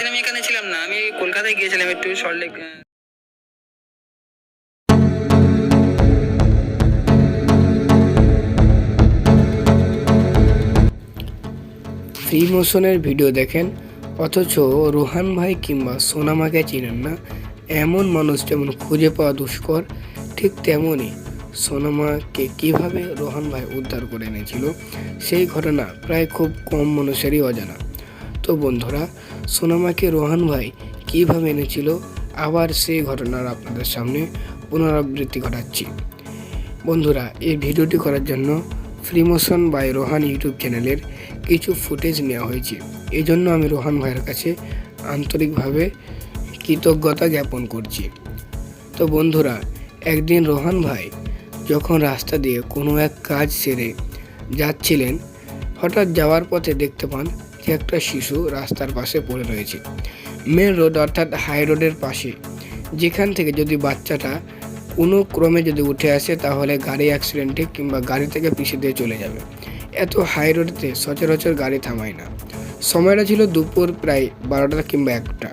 আমি এখানে ছিলাম না, আমি কলকাতায় গিয়েছিলাম একটু সল্টলেক ফ্রি মোশনের ভিডিও দেখেন, অথচ রোহান ভাই কিংবা সোনামাকে চিনেন না। এমন মানুষ যেমন খুঁজে পাওয়া দুষ্কর, ঠিক তেমনই সোনামাকে কীভাবে রোহান ভাই উদ্ধার করে এনেছিল, সেই ঘটনা প্রায় খুব কম মানুষেরই অজানা। তো বন্ধুরা, সোনামাকে রোহান ভাই কীভাবে এনেছিল, আবার সেই ঘটনার আপনাদের সামনে পুনরাবৃত্তি ঘটাচ্ছি। বন্ধুরা, এই ভিডিওটি করার জন্য ফ্রিমোশন বাই রোহান ইউটিউব চ্যানেলের কিছু ফুটেজ নেওয়া হয়েছে। এই জন্য আমি রোহান ভাইয়ের কাছে আন্তরিকভাবে কৃতজ্ঞতা জ্ঞাপন করছি। তো বন্ধুরা, একদিন রোহান ভাই যখন রাস্তা দিয়ে কোনো এক কাজ সেরে যাচ্ছিলেন, হঠাৎ যাওয়ার পথে দেখতে পান একটা শিশু রাস্তার পাশে পড়ে রয়েছে। মেন রোড অর্থাৎ হাই রোডের পাশে। যেখান থেকে যদি বাচ্চাটা কোনো ক্রমে যদি উঠে আসে, তাহলে গাড়ি অ্যাক্সিডেন্টে কিংবা গাড়ি থেকে পিছিয়ে দিয়ে চলে যাবে। এত হাই রোডেতে সচরাচর গাড়ি থামায় না। সময়টা ছিল দুপুর প্রায় বারোটা কিংবা একটা।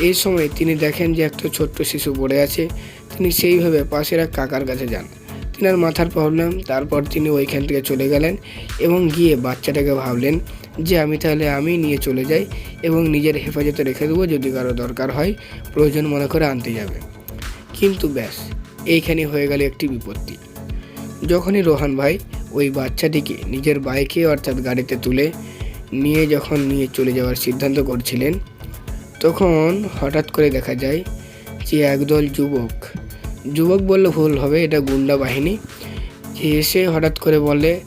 এই সময় তিনি দেখেন যে একটা ছোট্ট শিশু পড়ে আছে। তিনি সেইভাবে পাশের এক কাকার কাছে যান। তিনার মাথার প্রবলেম তারপর তিনি ওইখান থেকে চলে গেলেন এবং গিয়ে বাচ্চাটাকে ভাবলেন যে আমি তাহলে আমি নিয়ে চলে যাই এবং নিজের হেফাজতে রেখে দেবো যদি কারও দরকার হয়, প্রয়োজন মনে করে আনতে যাবে। কিন্তু ব্যাস, এইখানে হয়ে গেল একটি বিপত্তি। যখনই রোহান ভাই ওই বাচ্চাটিকে নিজের বাইকে অর্থাৎ গাড়িতে তুলে নিয়ে যখন নিয়ে চলে যাওয়ার সিদ্ধান্ত করছিলেন, তখন হঠাৎ করে দেখা যায় যে একদল যুবক যুবক বললে, ভুল হবে, এটা গুন্ডা বাহিনী। এসে হঠাৎ করে বলে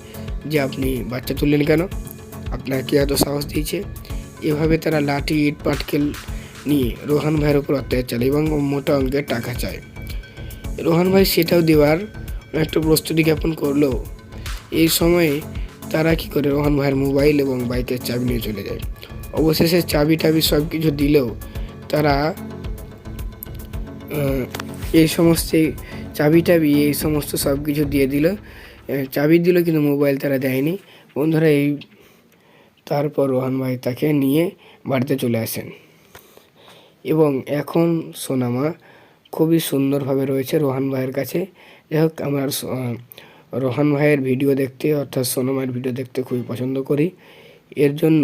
যে, আপনি বাচ্চা তুললেন কেন? আপনার কি এত সাহস দিয়েছে? এভাবে তারা লাঠি ইট পাটকেল নিয়ে রোহান ভাইয়ের উপর অত্যাচার চালায় এবং মোটা অঙ্কের টাকা চায়। রোহান ভাই সেটাও দেওয়ার একটা প্রস্তুতি জ্ঞাপন করলেও এই সময়ে তারা কি করে, রোহান ভাইয়ের মোবাইল এবং বাইকের চাবি নিয়ে চলে যায়। অবশেষে চাবি টাবি সব কিছু দিলেও তারা এই সমস্ত চাবি টাবি এই সমস্ত সব কিছু দিয়ে দিল। চাবি দিল কিন্তু মোবাইল তারা দেয়নি। বন্ধুরা, এই তারপর রোহান ভাই তাকে নিয়ে বাড়িতে চলে আসেন। এবং এখন সোনামা খুবই সুন্দরভাবে রয়েছে রোহান ভাইয়ের কাছে। যাই হোক, আমার রোহান ভাইয়ের ভিডিও দেখতে অর্থাৎ সোনামার ভিডিও দেখতে খুবই পছন্দ করি। এর জন্য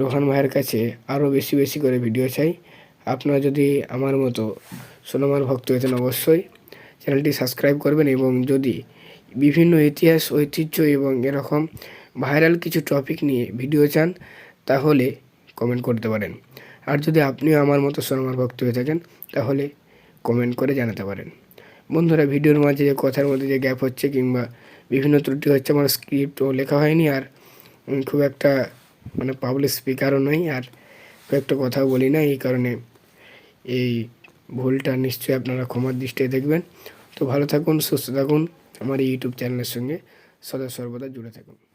রোহান ভাইয়ের কাছে আরও বেশি বেশি করে ভিডিও চাই। আপনারা যদি আমার মতো সোনামার ভক্ত হতেন অবশ্যই চ্যানেলটি সাবস্ক্রাইব করবেন এবং যদি বিভিন্ন ইতিহাস, ঐতিহ্য এবং এরকম ভাইরাল কিছু টপিক নিয়ে ভিডিও চান, তাহলে কমেন্ট করতে পারেন। আর যদি আপনিও আমার মতো সোনামার ভক্ত হয়ে থাকেন, তাহলে কমেন্ট করে জানাতে পারেন। বন্ধুরা, ভিডিওর মাঝে যে কথার মধ্যে যে গ্যাপ হচ্ছে কিংবা বিভিন্ন ত্রুটি হচ্ছে, আমার স্ক্রিপ্টও লেখা হয়নি আর খুব একটা মানে পাবলিক স্পিকারও নই আর খুব একটা কথাও বলি না, এই কারণে এই ভুলটা নিশ্চয়ই আপনারা ক্ষমার দৃষ্টিতে দেখবেন। তো ভালো থাকুন, সুস্থ থাকুন। আমার ইউটিউব চ্যানেলের সঙ্গে সদা সর্বদা জুড়ে থাকুন।